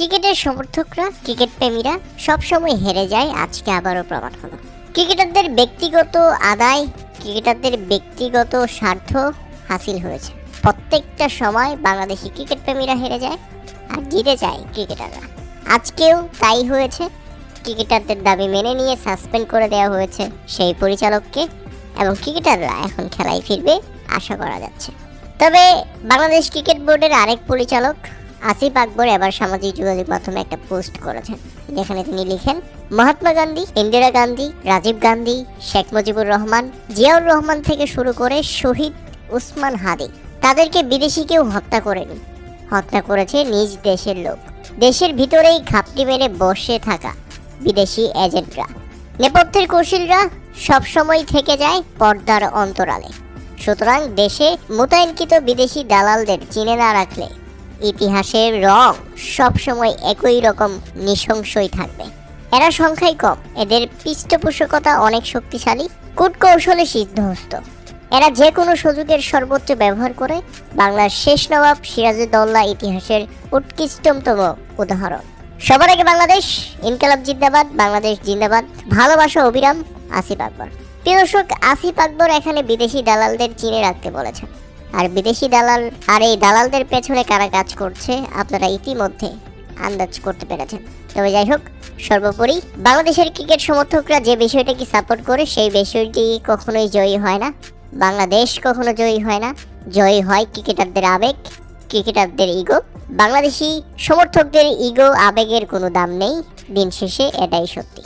ক্রিকেটের সমর্থকরা, ক্রিকেট প্রেমীরা সবসময় হেরে যায়, আজকে আবারও প্রমাণ হলো। ক্রিকেটারদের ব্যক্তিগত আদায়, ক্রিকেটারদের ব্যক্তিগত স্বার্থ হাসিল হয়েছে। প্রত্যেকটা সময় বাংলাদেশি ক্রিকেট প্রেমীরা হেরে যায় আর জিতে যায় ক্রিকেটাররা। আজকেও তাই হয়েছে। ক্রিকেটারদের দাবি মেনে নিয়ে সাসপেন্ড করে দেওয়া হয়েছে সেই পরিচালককে এবং ক্রিকেটাররা এখন খেলায় ফিরবে, আশা করা যাচ্ছে। তবে বাংলাদেশ ক্রিকেট বোর্ডের আরেক পরিচালক আসিফ আকবর এবার সামাজিক যোগাযোগ মাধ্যমে একটা পোস্ট করেছেন। যেখানে তিনি লিখেন, মহাত্মা গান্ধী, ইন্দিরা গান্ধী, রাজীব গান্ধী, শেখ মুজিবুর রহমান, জিয়াউর রহমান থেকে শুরু করে শহীদ উসমান হাদি, তাদেরকে বিদেশি কেউ হত্যা করেনি। হত্যা করেছে নিজ দেশের লোক। দেশের ভিতরেই ঘাপটি মেরে বসে থাকা বিদেশি এজেন্টরা। নেপথ্যের কৌশলরা সবসময় থেকে যায় পর্দার অন্তরালে। সুতরাং দেশে মোতায়েনকৃত বিদেশি দালালদের চিনে না রাখলে ইতিহাসের রং সবসময় একই রকম নৃশংসই থাকবে। এরা সংখ্যায় কম। এদের পৃষ্ঠপোষকতা অনেক শক্তিশালী, কূটকৌশলে সিদ্ধহস্ত। এরা যে কোনো সুযোগের সর্বোচ্চ ব্যবহার করে বাংলার শেষ নবাব সিরাজউদ্দৌলা ইতিহাসের উৎকৃষ্টতম উদাহরণ। সবার আগে বাংলাদেশ, ইনকালাব জিন্দাবাদ, বাংলাদেশ জিন্দাবাদ, ভালোবাসা অবিরাম, আসিফ আকবর। প্রিয় দর্শক, আসিফ আকবর এখানে বিদেশি দালালদের চিনে রাখতে বলেছেন। আর বিদেশি দালাল, আর এই দালালদের পেছনে কারা কাজ করছে, আপনারা ইতিমধ্যে আন্দাজ করতে পেরেছেন। তবে যাই হোক, সর্বোপরি বাংলাদেশের ক্রিকেট সমর্থকরা যে বিষয়টাকে সাপোর্ট করে, সেই বিষয়টি কখনোই জয়ী হয় না। বাংলাদেশ কখনো জয়ী হয় না। জয়ী হয় ক্রিকেটারদের আবেগ, ক্রিকেটারদের ইগো। বাংলাদেশি সমর্থকদের ইগো, আবেগের কোনো দাম নেই। দিন শেষে এটাই সত্যি।